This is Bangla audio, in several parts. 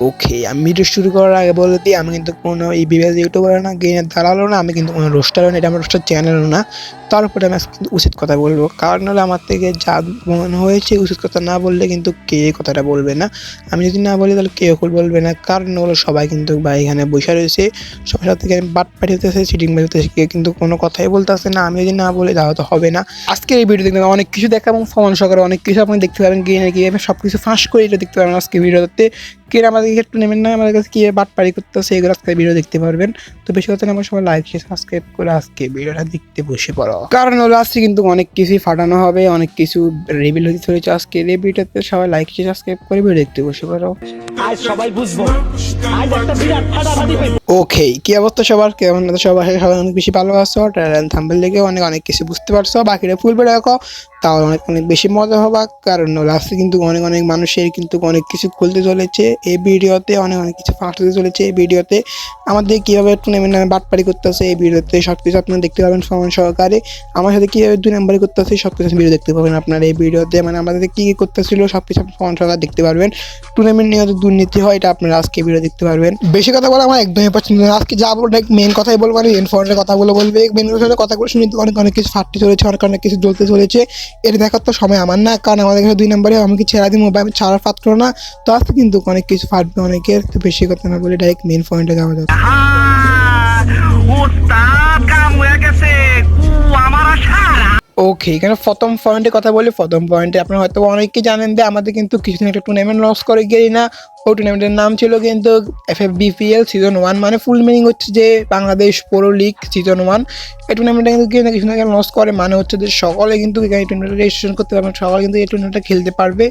ওকে, আমি ভিডিও শুরু করার আগে বলে দিই, আমি কিন্তু কোনো এই বিবেজ ইউটিউবার না গেমের দালালও না, আমি কিন্তু কোনো রোস্টারও না, এটা আমার রোস্টার চ্যানেলও না। তারপরে আমি কিন্তু উচিত কথা বলব। কারণ হলে আমার থেকে যা মনে হয়েছে, উচিত কথা না বললে কিন্তু কে কথাটা বলবে না? আমি যদি না বলি, তাহলে কেউ বলবে না। কারণ হলো সবাই কিন্তু বা এখানে বসে রয়েছে, সবার সাথে এখানে বাট পাঠিয়েছে চিটিং পাঠিয়েছে কেউ কিন্তু কোনো কথাই বলতেছে না। আমি যদি না বলি, তাহলে তো হবে না। আজকে এই ভিডিও দেখতে অনেক কিছু দেখা এবং ফোন সহকারে অনেক কিছু আপনি দেখতে পাবেন গেমে গিয়ে সব কিছু ফাঁস করে এটা দেখতে পাবেন আজকে ভিডিওতে কে আমাদেরকে একটু নেবেন না? আমাদের কাছে কীভাবে বাটপাড়ি করতেছে এগুলো আজকে ভিডিও দেখতে পারবেন। তো বেশি কথা না আমার সবাই লাইক শেয়ার সাবস্ক্রাইব করে আজকে ভিডিওটা দেখতে বসে পড়ো। কারণ হলো আজকে কিন্তু অনেক কিছুই ফাটানো হবে অনেক কিছু রিভিল হতে চলেছে আজকে। এই ভিডিওতে সবাই লাইক শেয়ার সাবস্ক্রাইব করে ভিডিও দেখতে বসে পড়ো। আজ সবাই বুঝব। আজ একটা বিরাট ফাটাফাটি ওকে কি অবস্থা সবার? কেমন আছে সবাই? সবাই অনেক বেশি ভালো আছো। থাম্বেল দেখে অনেক অনেক কিছু বুঝতে পারছ। বাকিরা ফুল রাখো তাহলে অনেক অনেক বেশি মজা হবে কারণ লাস্টে কিন্তু অনেক অনেক মানুষের কিন্তু অনেক কিছু খুলতে চলেছে। এই ভিডিওতে অনেক অনেক কিছু ফাঁসতে চলেছে। এই ভিডিওতে আমাদের কীভাবে টুর্নামেন্ট নামে বাটপাড়ি করতেছে এই ভিডিওতে সব কিছু আপনারা দেখতে পাবেন সমান সহকারে। আমার সাথে কীভাবে দুই নাম্বারে করতেছে সব কিছু ভিডিও দেখতে পাবেন আপনারা এই ভিডিওতে। মানে আমাদের কী কী করতেছিল সব কিছু আপনি সমান সহকারে দেখতে পারবেন। টুর্নামেন্ট নিয়ে দুর্নীতি হয়, এটা আপনারা আজকে ভিডিও দেখতে পারবেন। বেশি কথা বলে আমার একদমই পছন্দ আজকে যা বলব মেন কথাই বলব মানে মেন কথাগুলো বলবে। মেন কথাগুলো শুনে অনেক অনেক কিছু ফাটতে চলেছে, অনেক অনেক কিছু জ্বলতে চলেছে। এটা দেখার তো সময় আমার না কারণ আমাদের এখানে দুই নম্বরে আমি কি ছেড়া দিই মোবাইল ছাড়ার পাত্র না। তো আজকে কিন্তু অনেক কিছু ফাটবে অনেকের তো বেশি কথা না বলে ডাইরেক্ট মেন পয়েন্টে যাওয়া আশা ওকে এখানে প্রথম পয়েন্টে কথা বলি প্রথম পয়েন্টে আপনারা হয়তো অনেকেই জানেন যে আমাদের কিন্তু কিছুদিন একটা টুর্নামেন্ট লস করে গেলি না। ওই টুর্নামেন্টের নাম ছিল কিন্তু F F BPL season one মানে ফুল মিনিং হচ্ছে যে Bangladesh pro league season one এই টুর্নামেন্টটা কিন্তু কিন্তু কিছু আগে লস করে মানে হচ্ছে যে সকলে কিন্তু এখানে টুর্নামেন্টটা রেজিস্ট্রেশন করতে পারবে, সকলে কিন্তু এই টুর্নামেন্টটা খেলতে পারবে।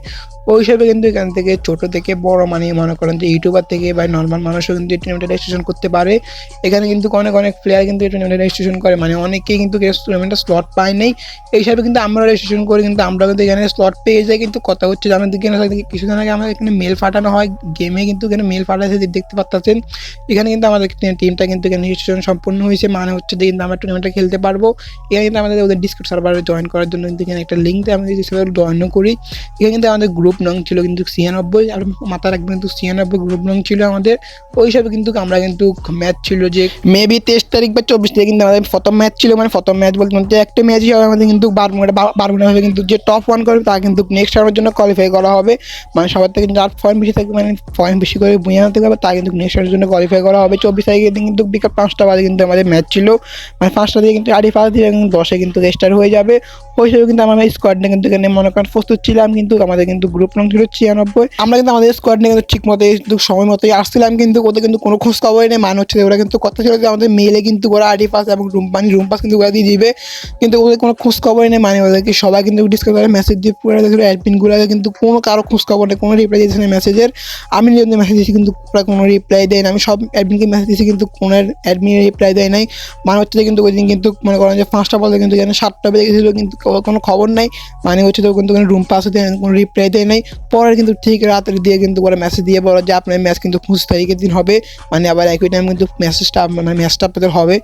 ওই হিসাবে কিন্তু এখান থেকে ছোট থেকে বড় মানে মনে করেন যে ইউটিউবার থেকে বা নর্মাল মানুষও কিন্তু এই টুর্নামেন্টে রেজিস্ট্রেশন করতে পারে। এখানে কিন্তু অনেক অনেক প্লেয়ার কিন্তু এই টুর্নামেন্টে রেজিস্ট্রেশন করে মানে অনেকেই কিন্তু টুর্নামেন্টে স্লট পায় নাই। এই হিসাবে কিন্তু আমরা রেজিস্ট্রেশন করি, কিন্তু আমরা কিন্তু এখানে স্লট পেয়ে যাই। কিন্তু কথা হচ্ছে যে আমাদের কিছুদিন আগে আমাদের এখানে মেল ফাটানো হয় গেমে কিন্তু এখানে মেল ফাটাতে দেখতে পাচ্ছেন এখানে কিন্তু আমাদের টিমটা কিন্তু এখানে রেজিস্ট্রেশন সম্পূর্ণ হয়েছে। মানে হচ্ছে যে কিন্তু আমরা টুর্নামেন্টটা খেলতে পারব। এখানে কিন্তু আমাদের ওদের ডিসকাউন্ট সার্ভারে জয়েন করার জন্য কিন্তু এখানে একটা লিঙ্ক আমরা যদি জয়েনও করি। এখানে কিন্তু আমাদের গ্রুপ নং ছিল কিন্তু ছিয়ানব্বই, আর মাথা রাখবেন কিন্তু ছিয়ানব্বই গ্রুপ নং ছিল আমাদের। ওই হিসাবে কিন্তু আমরা কিন্তু ম্যাচ ছিল যে মেবি তেইশ তারিখ বা চব্বিশ তারিখ কিন্তু আমাদের প্রথম ম্যাচ ছিল। মানে প্রথম ম্যাচ বলতে মানে একটা ম্যাচই হবে, আমাদের কিন্তু বারমুড়া বারমুড়া হবে কিন্তু যে টপ ওয়ান করবে, তা কিন্তু নেক্সট রাউন্ডের জন্য কোয়ালিফাই করা হবে। মানে সবার থেকে কিন্তু আর পয়েন্ট বেশি থাকবে পয়েন্ট বেশি করে বুঝে আনতে হবে তা কিন্তু নেশনের জন্য কোয়ালিফাই করা হবে। চব্বিশ তারিখে কিন্তু বিকাল পাঁচটা বাজে কিন্তু আমাদের ম্যাচ ছিল। মানে পাঁচটা দিয়ে কিন্তু আড়ি পাঁচ দিয়ে দশে কিন্তু রেস্টার হয়ে যাবে। হিসেবে কিন্তু আমরা স্কোয়াডটা কিন্তু এখানে মনে করেন প্রস্তুত ছিলাম কিন্তু আমাদের কিন্তু গ্রুপ নং ছিল ছিয়ানব্বই। আমরা কিন্তু আমাদের স্কোয়াড নিয়ে কিন্তু ঠিক মতো সময় মতোই আসছিলাম কিন্তু ওদের কিন্তু কোনো খোঁজ খবরই নেই। মানে হচ্ছে ওরা কিন্তু কথা ছিল যে আমাদের মেলে কিন্তু ওরা আইডি পাস এবং রুম মানে রুম পাস কিন্তু ওরা দিয়ে দিবে। কিন্তু ওদের কোনো খোঁজ খবরই নেই। মানে ওদেরকে সবাই কিন্তু ডিসকাস করে মেসেজ দিয়ে পুরো দেখছিল অ্যাডমিনগুলোকে কিন্তু কোনো কারও খোঁজ খবর নেই, কোনো রিপ্লাই দিয়েছে না মেসেজের আমি নিজে মেসেজ দিয়েছি কিন্তু ওরা কোনো রিপ্লাই দেয় না আমি সব অ্যাডমিনকে মেসেজ দিয়েছি কিন্তু কোনো অ্যাডমিন রিপ্লাই দেয় নাই। মানে হচ্ছে কিন্তু ওই দিন কিন্তু মনে করেন যে পাঁচটা বলতে কিন্তু এখানে সাতটা বেজে গেছিল কিন্তু কোনো খবর নাই। মানে হচ্ছে তো কিন্তু কোনো রুম পাস হতে কোনো রিপ্লাই দেয় নাই। পরে কিন্তু ঠিক রাতের দিয়ে কিন্তু ওরা মেসেজ দিয়ে বলো যে, আপনার ম্যাচ কিন্তু পঁচিশ তারিখের দিন হবে। মানে আবার একই টাইম কিন্তু মেসেজটা মানে ম্যাচটা আপনাদের হবে।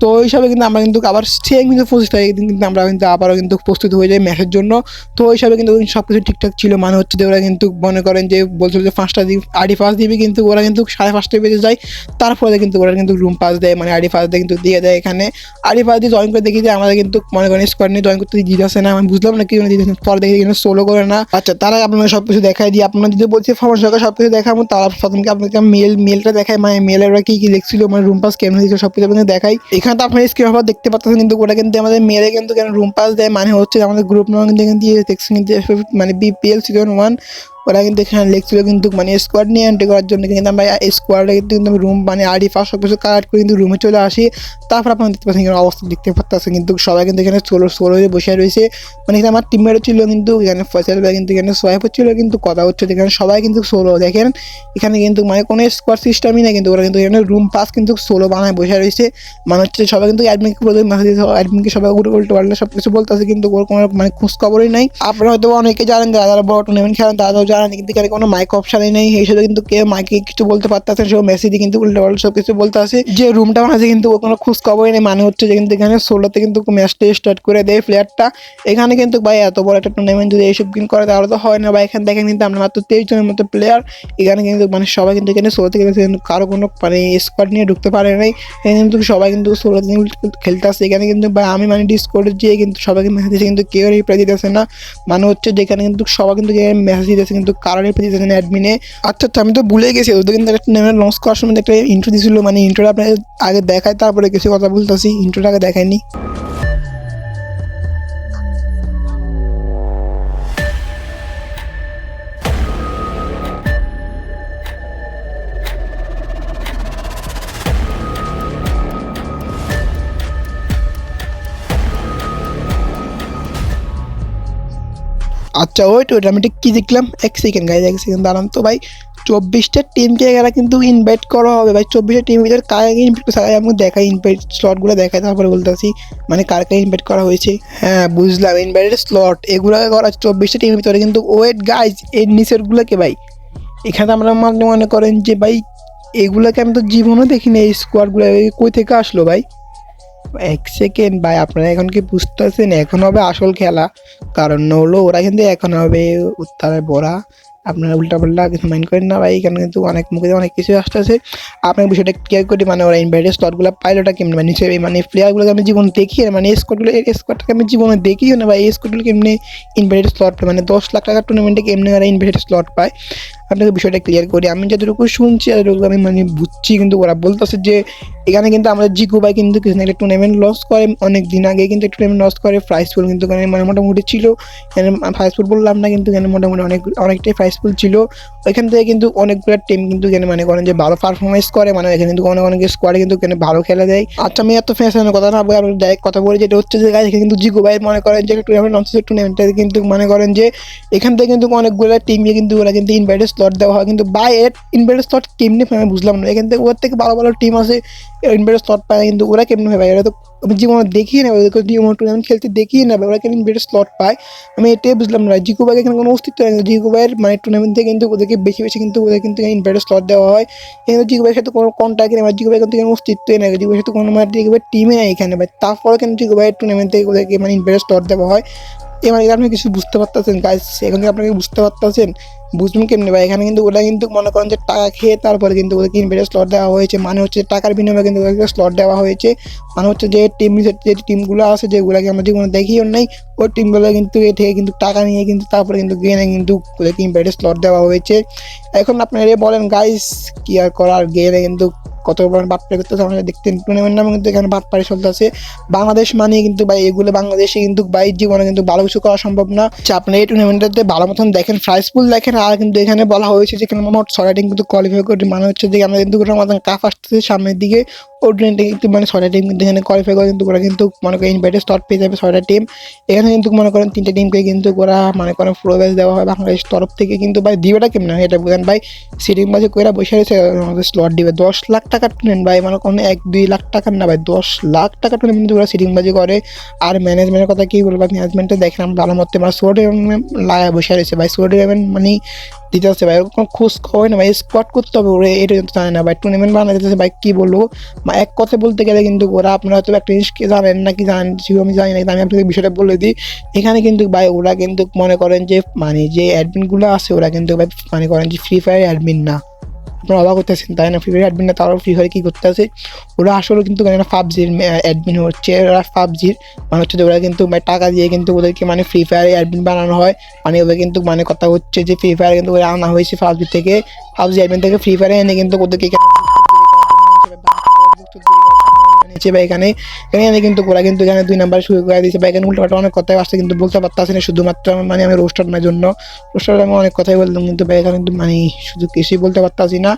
তো ওই হিসাবে কিন্তু আমরা কিন্তু আবার সেম কিন্তু পঁচিশ তারিখের দিন কিন্তু আমরা কিন্তু আবারও কিন্তু প্রস্তুত হয়ে যাই ম্যাচের জন্য। তো ওই হিসাবে কিন্তু সব কিছু ঠিকঠাক ছিল। মানে হচ্ছে যে ওরা কিন্তু মনে করেন যে, বলছিল যে পাঁচটা দিন আড়ি পাস দিবে কিন্তু ওরা কিন্তু সাড়ে পাঁচটায় বেজে যায়। তারপরে কিন্তু ওরা কিন্তু রুম পাস দেয় মানে আড়ি পাস দেয় কিন্তু দিয়ে দেয় এখানে। আড়ি পাস দিয়ে জয়েন করে দেখি যে আমাদের কিন্তু মনে করেন স্কোয়াড নিয়ে জয়েন করতে দিতে আসে না, আমি বুঝলাম না কি জন্য দিতে পরে দেখি কিন্তু সোলো করে না। আচ্ছা তারা আপনাদের সব কিছু দেখাই দিই। আপনারা যদি বলছে ফরমাস সরকার সব কিছু দেখাবো, তারা প্রথমকে আপনাকে মেল মেলটা দেখায় মানে মেলে ওরা কি কি লিখছিল মানে রুম পাস কেমন দিয়েছিল সব কিছু আপনাদের দেখাই। এখানে তো আপনার স্ক্রিন হবার দেখতে পাচ্ছেন কিন্তু ওটা কিন্তু আমাদের মেলে কিন্তু কেন রুম পাস দেয় মানে হচ্ছে আমাদের গ্রুপ নাম্বার কিন্তু এখান দিয়ে দেখছেন কিন্তু মানে বিপিএল সিজন ওয়ান ওরা কিন্তু এখানে লিখছিল কিন্তু মানে স্কোয়াড নিয়ে এন্ট্রি করার জন্য কিন্তু আমরা স্কোয়াডে কিন্তু আমি রুম মানে আইডি ফার্স্ট সব কিছু কালেক্ট করে কিন্তু রুমে চলে আসি। তারপর আপনারা দেখতে পাচ্ছেন এখানে অবস্থা দেখতে পাচ্ছেন কিন্তু সবাই কিন্তু এখানে সোলো সোলো হয়ে বসে রয়েছে। মানে এখানে আমার টিমমেটও ছিল কিন্তু, এখানে ফয়সাল ভাই কিন্তু, এখানে সোয়াইপ ছিল কিন্তু, কথা হচ্ছে এখানে সবাই কিন্তু সোলো দেখেন, এখানে কিন্তু মানে কোনো স্কোয়াড সিস্টেমই নেই কিন্তু, ওরা কিন্তু এখানে রুম পাস কিন্তু সোলো বানায় বসে রয়েছে। মানে হচ্ছে সবাই কিন্তু অ্যাডমিনকে বলতে মেসেজ অ্যাডমিনকে সবাই উল্টো উল্টো পাল্টা সব কিছু বলতেছে কিন্তু ওর কোনো মানে খোঁজ খবরই নাই। আপনারা হয়তো অনেকে জানেন যারা বড় টুর্নামেন্ট খেলেন, তারাও জানেন কিন্তু এখানে কোনো মাইক অপশানই নেই হিসেবে কিন্তু কেউ মাইকে কিছু বলতে পারতেছে সব মেসেজ কিন্তু উল্টো পাল্টা সব কিছু বলতে আছে যে রুমটা আছে কিন্তু কোনো খোঁজ খবরই নেই মানে হচ্ছে যে কিন্তু এখানে ষোলোতে কিন্তু ম্যাচটা স্টার্ট করে দেয় প্লেয়ারটা এখানে কিন্তু ভাই এত বড় একটা টুর্নামেন্ট যদি এইসব দিন করে, তাহলে তো হয় না। বা এখানে দেখেন কিন্তু আমরা মাত্র তেইশ জনের মতো প্লেয়ার এখানে কিন্তু মানে সবাই কিন্তু এখানে ষোলো থেকে কারও কোনো মানে স্কোয়াড নিয়ে ঢুকতে পারে নাই। এখানে কিন্তু সবাই কিন্তু ষোলো দিন খেলতে আসছে এখানে কিন্তু ভাই আমি মানে ডিসকোডে যেয়ে কিন্তু সবাইকে মেসেজ দিয়েছে কিন্তু কেউ রিপ্লাই দিতেছে না। মানে হচ্ছে যেখানে কিন্তু সবাই কিন্তু মেসেজ দিতেছে কিন্তু কারণে দিতেছে অ্যাডমিনে আচ্ছা আচ্ছা আমি তো ভুলে গেছি, ওদের কিন্তু একটা নেমে লঞ্চ করার সময় একটা ইন্ট্রো দিয়েছিল মানে ইন্ট্রোটা আপনাকে আগে দেখায়, তারপরে কিছু কথা বলতেছি ইন্ট্রোটা আগে দেখায়নি। আচ্ছা ওইট ওইট আমি ঠিক কী দেখলাম? এক সেকেন্ড গাইজ এক সেকেন্ড দাঁড়ান তো, ভাই। চব্বিশটা টিমকে এরা কিন্তু ইনভাইট করা হবে, ভাই। চব্বিশটা টিম ভিতরে কাকে ইনভাইট করছে আগে দেখাই ইনভাইট স্লটগুলো দেখাই তারপরে বলতে বলতেছি মানে কার কারকে ইনভাইট করা হয়েছে। হ্যাঁ বুঝলাম ইনভাইটেড স্লট এগুলোকে করা চব্বিশটা টিমের ভিতরে কিন্তু ওয়েট গাইজ এর নিচেরগুলোকে ভাই। এখানে আমরা মনে মনে করেন যে, ভাই, এগুলোকে আমি তো জীবনও দেখিনি, এই স্কোয়াডগুলো কই থেকে আসলো, ভাই? এক সেকেন্ড ভাই, আপনারা এখন কি বুঝতে পারছেন এখন হবে আসল খেলা। কারণ হলো ওরা কিন্তু এখন হবে উত্তরের বড়া। আপনারা উল্টা পাল্টা কিছু মাইন্ড করেন না ভাই, এখানে কিন্তু অনেক মুখে অনেক কিছু আসতেছে। আপনার বিষয়টা ক্লিয়ার করি মানে ওরা ইনভাইটেড স্লটগুলো পাইলোটা কেমনি? মানে নিচে মানে প্লেয়ারগুলোকে আমি জীবন দেখি মানে স্কোয়াডগুলো এই স্কোয়াডটাকে আমি জীবনে দেখিও না ভাই, এই স্কোয়াডগুলো কেমনি ইনভাইটেড স্লট পায়? মানে দশ লাখ টাকার টুর্নামেন্টে কেমনি ওরা ইনভাইটেড স্লট পায়? আপনাকে বিষয়টা ক্লিয়ার করি। আমি যতটুকু শুনছি যতটুকু আমি মানে বুঝছি কিন্তু ওরা বলতেছে যে, এখানে কিন্তু আমাদের জিকু ভাই কিন্তু কিছু একটা টুর্নামেন্ট লস করে। অনেক দিন আগে কিন্তু টুর্নামেন্ট লস করে। প্রাইস পুল কিন্তু এখানে মানে মোটামুটি ছিল। এখানে প্রাইস পুল বললাম না কিন্তু এখানে মোটামুটি অনেক, অনেকটাই প্রাইস পুল ছিল। ওইখান থেকে কিন্তু অনেকগুলো টিম কিন্তু এখানে মানে করেন যে ভালো পারফরমেন্স করে। মানে এখানে কিন্তু অনেক অনেক স্কোয়াডে কিন্তু এখানে ভালো খেলা দেয়। আচ্ছা আমি এত ফ্যাশনের কথা না আমি ডাইরেক্ট কথা বলি। যেটা হচ্ছে যে এখানে কিন্তু জিকু ভাই মনে করেন যে টুর্নামেন্ট লঞ্চ টুর্নামেন্টে কিন্তু মনে করেন যে, এখান থেকে কিন্তু অনেকগুলো টিমকে কিন্তু ওরা কিন্তু ইনভাইটেড স্লট দেওয়া হয়, কিন্তু বাই এর ইনভাইটেড স্লট কেমনি আমি বুঝলাম না। এখান থেকে ওর থেকে ভালো ভালো টিম আছে ইনভাইটেড স্লট পায় কিন্তু ওরা কেমনি ভাই ওরা তো আমি জীবনে দেখি না ওদেরকে জীবনে টুর্নামেন্ট খেলতে দেখি নেবে, ওরা কেন ইনভাইটেড স্লট পায়? আমি এটাই বুঝলাম না। জিকু ভাইয়ের এখানে কোনো অস্তিত্ব নেই। জিকু ভাইয়ের মানে টুর্নামেন্ট থেকে কিন্তু ওদেরকে বেশি বেশি কিন্তু ওদের কিন্তু ইনভাইটেড স্লট দেওয়া হয়। কিন্তু জিকু ভাইয়ের সাথে কোনো কন্ট্যাক্ট নেই জিকু ভাইয়ের কিন্তু কোনো অস্তিত্বই নেই। জিকু ভাইয়ের সাথে কোনো মানে জিকু ভাইয়ের টিমই নেই এখানে। ভাই তারপরে কিন্তু জিকু ভাইয়ের টুর্নামেন্ট থেকে ওদেরকে মানে ইনভাইটেড স্লট দেওয়া হয়। এবার আপনি কিছু বুঝতে পারতেছেন গাইজ এখন থেকে আপনাকে বুঝতে পারতেছেন? বুঝবেন কেমনি ভাই? এখানে কিন্তু ওরা কিন্তু মনে করেন যে টাকা খেয়ে তারপরে কিন্তু ওদেরকে ইনভেস্ট স্লট দেওয়া হয়েছে। মানে হচ্ছে টাকার বিনিময়ে কিন্তু ওদেরকে স্লট দেওয়া হয়েছে। মানে হচ্ছে যে টিম যে টিমগুলো আছে যেগুলোকে আমরা জীবনে দেখিও নাই, ওই টিমগুলো কিন্তু এ থেকে কিন্তু টাকা নিয়ে কিন্তু তারপরে কিন্তু গেনে কিন্তু ওদেরকে ইনভেস্ট স্লট দেওয়া হয়েছে। এখন আপনারা বলেন গাইস কি আর করার? গেলে কিন্তু কত বড় বাটপাড়ি করতেছে আমরা দেখতেন টুর্নামেন্ট নামে কিন্তু এখানে বাটপাড়ি চলতেছে। বাংলাদেশ মানে কিন্তু ভাই এগুলো বাংলাদেশে কিন্তু বাইর জীবনে কিন্তু ভালো কিছু করা সম্ভব না। আচ্ছা, আপনি এই টুর্নামেন্টটাতে ভালো মতন দেখেন প্রাইস পুল দেখেন আর কিন্তু এখানে বলা হয়েছে যে এখানে মোট ছয়টা টিম কিন্তু কোয়ালিফাই করে মানে হচ্ছে যে আমরা কিন্তু মতন কাপ আসতেছে সামনের দিকে। টুর্নামেন্টে কিন্তু মানে ছয়টা টিম কিন্তু এখানে কোয়ালিফাই করে কিন্তু ওরা কিন্তু মনে করেন ইনভাইটেড স্লট পেয়ে যাবে ছয়টা টিম এখানে কিন্তু মনে করেন তিনটে টিমকে কিন্তু ওরা মনে করেন প্রবেশ দেওয়া হয় বাংলাদেশ তরফ থেকে কিন্তু ভাই দিবেটা কেমন এটা বুঝেন? ভাই সিটিং বাজে কইরা বসে রয়েছে, আমাদের স্লট দিবে। দশ লাখ টাকার টুর্নামেন্ট ভাই মানে কোনো এক, দুই লাখ টাকার না ভাই, দশ লাখ টাকার টুর্নামেন্ট কিন্তু ওরা সিটিং বাজি করে। আর ম্যানেজমেন্টের কথা কী বলব ম্যানেজমেন্টে দেখলাম ভালো মতো মানে সোড লাগা বসে রয়েছে। ভাই সোড মানে দিতে আসছে ভাই। ওরকম খোঁজ খবর না ভাই। স্কোয়াড করতে হবে ওরা, এটা কিন্তু জানে না ভাই। টুর্নামেন্ট বানাতে চাইছে ভাই, কী বলব? এক কথা বলতে গেলে কিন্তু ওরা আপনারা হয়তো একটা জিনিসকে জানেন না কি জানেন, সেগুলো আমি জানি না আমি আপনাদের বিষয়টা বলে দিই। এখানে কিন্তু ভাই ওরা কিন্তু মনে করেন যে মানে যে অ্যাডমিনগুলো আছে, ওরা কিন্তু ভাই মনে করেন যে ফ্রি ফায়ার অ্যাডমিন না। আপনারা অবাক হতেছেন তাই না? ফ্রি ফায়ার অ্যাডমিনরা তারাও ফ্রি ফায়ার কী করতে আছে ওরা আসলে কিন্তু এখানে পাবজির অ্যাডমিন হচ্ছে, ওরা পাবজির মানে হচ্ছে ওরা কিন্তু মানে টাকা দিয়ে কিন্তু ওদেরকে মানে ফ্রি ফায়ারে অ্যাডমিন বানানো হয়। মানে ওদের কিন্তু মানে কথা হচ্ছে যে ফ্রি ফায়ার কিন্তু ওরা আনা হয়েছে পাবজি থেকে। পাবজি অ্যাডমিন থেকে ফ্রি ফায়ারে এনে কিন্তু ওদেরকে নিচে বা এখানে। এখানে কিন্তু ওরা কিন্তু এখানে দুই নাম্বার শুরু করে দিয়েছে। বা এখানে উল্টোপাল্টা অনেক কথাই আসছে, কিন্তু বলতে পারতেছে না শুধুমাত্র মানে আমি রোস্টার না জন্য। রোস্টার আমি অনেক কথাই বললাম, কিন্তু ভাই, এখানে কিন্তু মানে শুধু কিছুই বলতে পারতাছি না।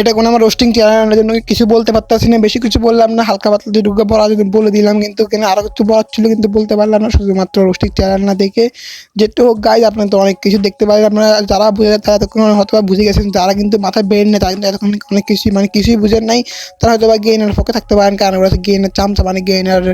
এটা কোনো আমার রোস্টিং চ্যানেলের জন্য কিছু বলতে পারতাছি না, বেশি কিছু বললাম না, হালকা পাতলা যেটুকু বলা যদি বলে দিলাম, কিন্তু এখানে আরও কিছু বলার ছিল, কিন্তু বলতে পারলাম না, শুধুমাত্র রোস্টিং চ্যানেল না দেখে। যেহেতু হোক গাইজ আপনার তো অনেক কিছু দেখতে পারেন, আপনারা যারা বুঝে, তারা এতক্ষণ হয়তো বা বুঝে গেছেন, যারা কিন্তু মাথায় বের নেই, তারা কিন্তু এতক্ষণ অনেক কিছুই মানে কিছুই বুঝেন নাই, তারা হয়তো বা গেইনের পক্ষে থাকতে পারেন, কারণ ওরা গেইনার চামচা মানে গেইনার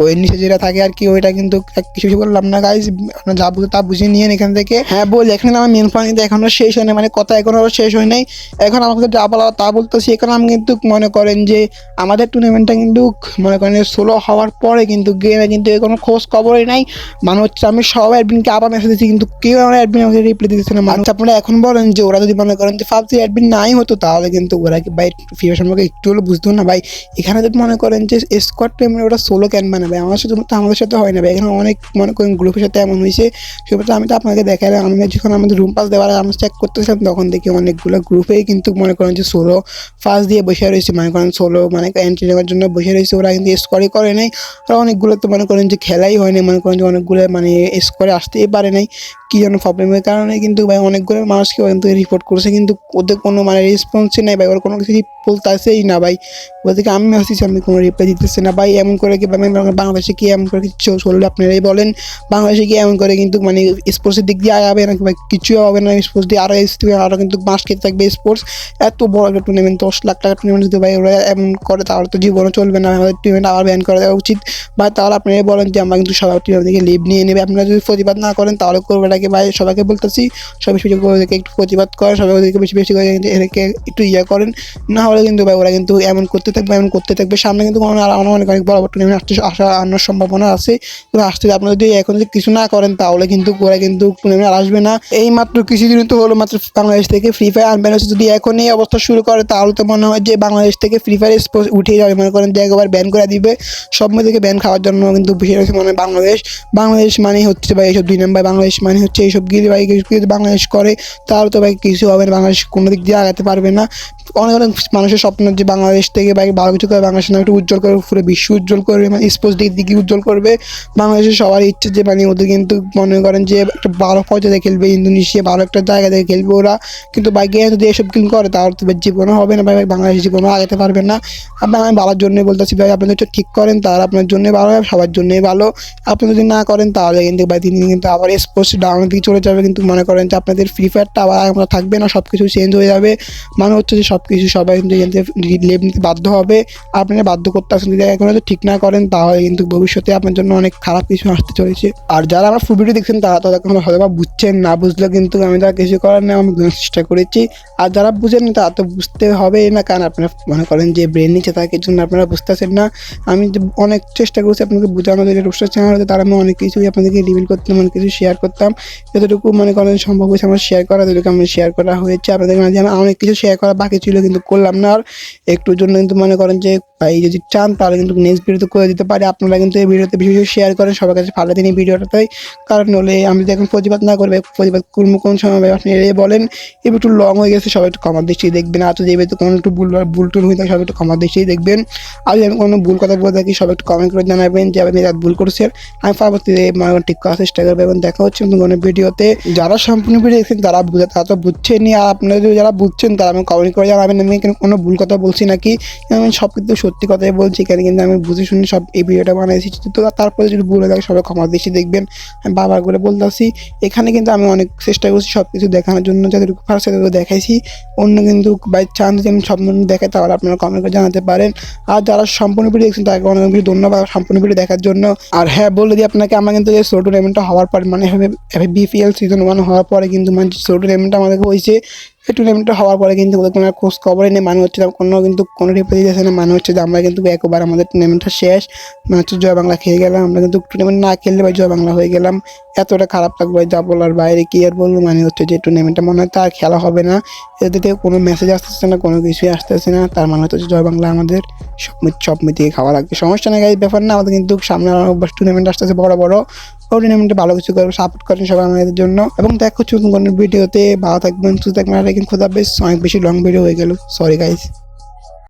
ওই নিচে যেটা থাকে আর কি, ওইটা কিন্তু কিছু কিছু বললাম না গাইজ আপনার যা বুঝে তা বুঝিয়ে নিয়ে এখান থেকে। হ্যাঁ বল, এখানে আমার মেন পয়েন্ট কিন্তু এখনও শেষ হয় না মানে কথা এখনও শেষ হয় নাই। এখন আমাকে যা বলা তা বলতেছি। এখানে আমি কিন্তু মনে করেন যে আমাদের টুর্নামেন্টটা কিন্তু মনে করেন সোলো হওয়ার পরে কিন্তু গেমে কিন্তু কোনো খোঁজ খবরই নাই। মানে হচ্ছে আমি সব অ্যাডমিনকে আবার মেসেজ দিচ্ছি কিন্তু কেউ আমার অ্যাডমিন আমাকে রিপ্লাই দিতেছে না। মানে আপনারা এখন বলেন যে ওরা যদি মনে করেন যে ফালতু অ্যাডমিন নাই হতো, তাহলে কিন্তু ওরা কি ভাই ফিফা সম্পর্কে একটু হলে বুঝতো না। ভাই, এখানে যদি মনে করেন যে স্কোয়াড টিমে ওরা সোলো ক্যান বানাবে। আমার সাথে তো আমাদের সাথে হয় না এখানে অনেক মনে করেন গ্রুপের সাথে এমন হয়েছে। সেক্ষেত্রে আমি তো আপনাকে দেখালাম। আমি যখন আমাদের রুম পাস দেওয়ার আমি চেক করতেছিলাম, তখন দেখি অনেকগুলো গ্রুপেই কিন্তু মনে করেন যে সোলো ফার্স্ট দিয়ে বসে রয়েছে। মনে করেন সোলো মানে এন্ট্রি নেওয়ার জন্য বসে রয়েছে। ওরা কিন্তু স্কোয়ারই করে নাই। আর অনেকগুলো তো মনে করেন যে খেলাই হয় হয়নি মনে করেন যে অনেকগুলো মানে স্কোয়ারে আসতেই পারে নাই। কী যেন প্রবলেমের কারণে কিন্তু ভাই অনেকগুলো মানুষকে কিন্তু রিপোর্ট করেছে। কিন্তু ওদের কোনো মানে রেসপন্সই নেই ভাই। ওরা কোনো কিছু আসেই না ভাই। ওদেরকে আমি মেসেজ আমি কোনো রিপ্লাই দিতেছে না। ভাই, এমন করে কি বাংলাদেশে কি এমন করে কিছু চলবে? আপনারাই বলেন। বাংলাদেশে কি এমন করে কিন্তু মানে স্পোর্টসের দিক দিয়ে আগাবে না ভাই? কিছুই হবে না স্পোর্টস দিয়ে। আরও আরও কিন্তু মাস খেতে থাকবে স্পোর্টস এত বড় একটা টুর্নামেন্ট দশ লাখ টাকা টুর্নামেন্ট যদি ভাই ওরা এমন করে, তাহলে তো জীবনও চলবে না। আমাদের টুর্নামেন্ট আবার ব্যান করে দেওয়া উচিত। বা তাহলে আপনারাই বলেন যে আমরা কিন্তু সবাই টুর্নামেন্ট থেকে লিভ নিয়ে নেবে। আপনারা যদি প্রতিবাদ না করেন, তাহলে করবে নাকি ভাই সবাইকে বলতেছি। সবাই বেশি ওদেরকে একটু প্রতিবাদ করেন, সবাই ওদেরকে বেশি বেশি করে এদেরকে একটু ইয়ে করেন। না হলে কিন্তু ভাই ওরা কিন্তু এমন করতে থাকবে, এমন করতে থাকবে। সামনে কিন্তু কোনো আর অনেক অনেক বড় বড় টুর্নামেন্ট আসতে আসা আনার সম্ভাবনা আছে। তো আসতে আপনারা যদি এখন যদি কিছু না করেন, তাহলে কিন্তু ওরা কিন্তু টুর্নামেন্ট আর আসবে না। এই মাত্র কিছুদিন তো হলো মাত্র বাংলাদেশ থেকে ফ্রি ফায়ার আনবেন হচ্ছে। যদি এখন এই অবস্থা শুরু করে, তাহলে তো মনে হয় যে বাংলাদেশ থেকে ফ্রি ফায়ার স্পোর্টস উঠে যাবে। মনে করেন যে একবার ব্যান করে দিবে। সব থেকে ব্যান খাওয়ার জন্য কিন্তু বিষয় রয়েছে মনে হয় বাংলাদেশ। বাংলাদেশ মানে হচ্ছে ভাই এইসব দুই নম্বর বাংলাদেশ মানে হচ্ছে এইসব গিয়ে ভাই যদি বাংলাদেশ করে, তাহলে তো ভাই কিছু হবে না। বাংলাদেশ কোনো দিক দিয়ে আগাতে পারবে না। অনেক অনেক মানুষের স্বপ্ন যে বাংলাদেশ থেকে ভাই ভালো কিছু করে বাংলাদেশের নাম একটু উজ্জ্বল করবে পুরো বিশ্ব উজ্জ্বল করবে মানে স্পোর্টস দিক দিকে উজ্জ্বল করবে। বাংলাদেশের সবার ইচ্ছে যে মানে ওদের কিন্তু মনে করেন যে, একটা ভালো পর্যায়ে খেলবে, ইন্দোনেশিয়া ভালো একটা জায়গা থেকে খেলবে ওরা। কিন্তু বাইকে যদি এসব কিল করে, তাহলে তো জীবনও হবে না ভাই বাংলাদেশ জীবনও আগাতে পারবে না। আপনি আমি ভালোর জন্যই বলতেছি ভাই, আপনি যদি ঠিক করেন, তাহলে আপনার জন্য ভালো, সবার জন্যই ভালো। আপনি যদি না করেন, তাহলে কিন্তু ভাই তিনি কিন্তু আবার স্পোর্টস ডাউনের দিকে চলে যাবে। কিন্তু মনে করেন যে, আপনাদের ফ্রি ফায়ারটা আবার আমরা থাকবে না সব কিছু চেঞ্জ হয়ে যাবে। মানে হচ্ছে যে সব কিছু সবাই কিন্তু লেভ নিতে বাধ্য হবে। আপনারা বাধ্য আসেন, যদি এখন ঠিক না করেন, তাহলে কিন্তু ভবিষ্যতে আপনার জন্য অনেক খারাপ কিছু আসতে চলেছে। আর যারা আমার ফুল ভিডিও দেখছেন, তারা তো এখন হয়তো বা বুঝছেন, না বুঝলে কিন্তু আমি তারা কিছু করার নেই, আমি চেষ্টা করেছি। আর যারা বুঝেন তারা তো বুঝতে হবে না, কারণ আপনারা মনে করেন যে ব্রেন নিচে থাকে জন্য আপনারা বুঝতেছেন না। আমি অনেক চেষ্টা করছি আপনাকে বোঝানো যে রুস্টার চ্যানেল হতে, তারা আমি অনেক কিছুই আপনাদেরকে রিভিল করতাম, অনেক কিছু শেয়ার করতাম। যতটুকু মনে করেন সম্ভব হয়েছে আমার শেয়ার করা, যতটুকু আমার শেয়ার করা হয়েছে। আপনাদের মাঝে আমি অনেক কিছু শেয়ার করা বাকি ছিল, কিন্তু করলাম না। আর একটুর জন্য কিন্তু মনে করেন যে, ভাই, যদি চান, তাহলে কিন্তু নেক্সট ভিডিওতে করে দিতে পারি। আপনারা কিন্তু এই ভিডিওতে বেশি বেশি শেয়ার করেন, সবার কাছে ভালো দিন এই ভিডিওটাতে কারণ হলে আমি যদি এখন প্রতিবাদ না করবে, প্রতিবাদ করব কোন সময় আপনি এড়িয়ে বলেন। এবার একটু লং হয়ে গেছে, সবাই একটু কমার দৃষ্টি দেখবেন। আর যেবে তো কোনো একটু ভুল ভুল টুল হয়ে থাকে, সবাই একটু কমার দৃষ্টি দেখবেন। আর যদি আমি কোনো ভুল কথা বলে থাকি, সবাই একটু কমেন্ট করে জানাবেন যে আপনি রাত ভুল করছেন। আমি পরবর্তীতে মানে ঠিক করার চেষ্টা করব এবং দেখা হচ্ছে কোনো ভিডিওতে যারা সম্পূর্ণ ভিডিও দেখছেন, তারা বুঝে তারা তো বুঝছেনই। আর আপনারা যদি যারা বুঝছেন, তারা আমি কমেন্ট করে জানাবেন। আমি কোনো ভুল কথা বলছি নাকি? আমি সব কিন্তু সত্যি কথাই বলছি এখানে কিন্তু আমি বুঝে শুনে সব এই ভিডিওটা বানিয়েছি তো তারপরে যদি ভুল থাকে সবাই ক্ষমা দৃষ্টি দেখবেন। আমি বারবার করে বলতেছি, এখানে কিন্তু আমি অনেক চেষ্টা করছি সব কিছু দেখানোর জন্য যাদেরকে ফার্স্ট দেখাইছি। অন্য কিন্তু বাই চান্স যদি আমি সম্পূর্ণ দেখাই, তাহলে আপনারা কমেন্ট করে জানাতে পারেন। আর যারা সম্পূর্ণ ভিডিও দেখছেন তাকে অনেক বেশি ধন্যবাদ সম্পূর্ণ ভিডিও দেখার জন্য। আর হ্যাঁ বলে দিই আপনাকে, আমরা কিন্তু এই ছোটো টুর্নামেন্টটা হওয়ার পর মানে বিপিএল সিজন ওয়ান হওয়ার পরে কিন্তু মানে ছোটো টুর্নামেন্টটা আমাদেরকে হয়েছে। এই টুর্নামেন্টটা হওয়ার পরে কিন্তু কোনো খোঁজ খবরই নেই। মানে হচ্ছে কোনো কিন্তু কোনো রিপ্লাই দিতেছে না। মানে হচ্ছে যে আমরা কিন্তু একবার আমাদের টুর্নামেন্টটা শেষ মানে হচ্ছে জয় বাংলা খেয়ে গেলাম। আমরা কিন্তু টুর্নামেন্ট না খেললে ভাই জয় বাংলা হয়ে গেলাম। এতটা খারাপ লাগবে যা বলার বাইরে কি আর বলব? মানে হচ্ছে যে টুর্নামেন্টটা মনে হয় তার খেলা হবে না। থেকে কোনো মেসেজ আসতেছে না, কোনো কিছুই আসতেছে না। তার মানে হচ্ছে জয় বাংলা আমাদের সব সব মিটিয়ে খাওয়া লাগবে। সমস্যা নেই ব্যাপার না। আমাদের কিন্তু সামনে টুর্নামেন্ট আসতেছে বড় বড়। টুর্নামেন্টে ভালো কিছু করবে সাপোর্ট করেন সবাই আমাদের জন্য। এবং দেখো চুন কোনো ভিডিওতে ভালো থাকবেন, সুস্থ থাকবেন, আর কিন্তু খোদা বেশ অনেক বেশি লং ভিডিও হয়ে গেল। Sorry guys